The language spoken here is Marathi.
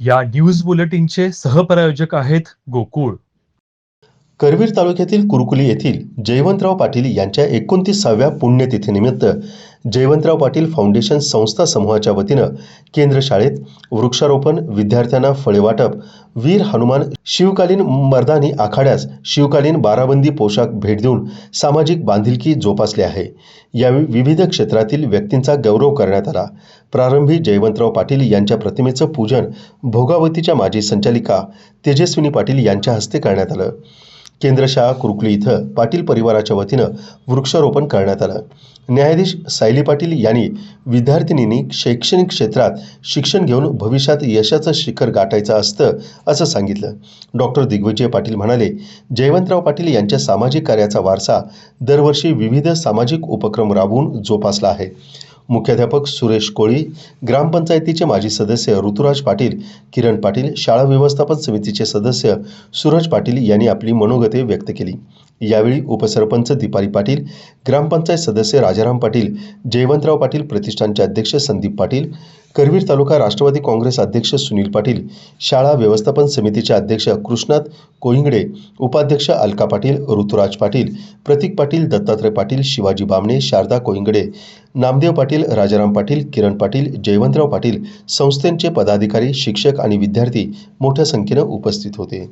या न्यूज बुलेटिनचे सहप्रायोजक आहेत गोकुळ. करवीर तालुक्यातील कुरकुली येथील जयवंतराव पाटील यांच्या एकोणतीसाव्या पुण्यतिथीनिमित्त जयवंतराव पाटील फाउंडेशन संस्था समूहाच्या वतीनं केंद्र शाळेत वृक्षारोपण विद्यार्थ्यांना फळे वाटप वीर हनुमान शिवकालीन मर्दानी आखाड्यास शिवकालीन बाराबंदी पोशाख भेट देऊन सामाजिक बांधिलकी जोपासली आहे. यावेळी विविध क्षेत्रातील व्यक्तींचा गौरव करण्यात आला. प्रारंभी जयवंतराव पाटील यांच्या प्रतिमेचं पूजन भोगावतीच्या माजी संचालिका तेजस्विनी पाटील यांच्या हस्ते करण्यात आलं. केंद्रशाळा कुरुकली इथं पाटील परिवाराच्या वतीनं वृक्षारोपण करण्यात आलं. न्यायाधीश सायली पाटील यांनी विद्यार्थिनींनी शैक्षणिक क्षेत्रात शिक्षण घेऊन भविष्यात यशाचं शिखर गाठायचं असतं असं सांगितलं. डॉक्टर दिग्विजय पाटील म्हणाले जयवंतराव पाटील यांच्या सामाजिक कार्याचा वारसा दरवर्षी विविध सामाजिक उपक्रम राबवून जोपासला आहे. मुख्याध्यापक सुरेश कोळी ग्रामपंचायतीचे माजी सदस्य ऋतुराज पाटील किरण पाटील शाळा व्यवस्थापन समितीचे सदस्य सूरज पाटील यांनी आपली मनोगते व्यक्त केली. यावेळी उपसरपंच दीपाली पाटील ग्रामपंचायत सदस्य राजाराम पाटील जयवंतराव पाटील प्रतिष्ठानचे अध्यक्ष संदीप पाटील करवीर तालुका राष्ट्रवादी काँग्रेस अध्यक्ष सुनील पाटील शाळा व्यवस्थापन समितीचे अध्यक्ष कृष्णात कोईंगडे उपाध्यक्ष अलका पाटील ऋतुराज पाटील प्रतीक पाटील दत्तात्रय पाटील शिवाजी बामणे शारदा कोईंगडे नामदेव पाटील राजाराम पाटील किरण पाटील जयवंतराव पाटील संस्थेचे पदाधिकारी शिक्षक आणि विद्यार्थी मोठ्या संख्येनं उपस्थित होते.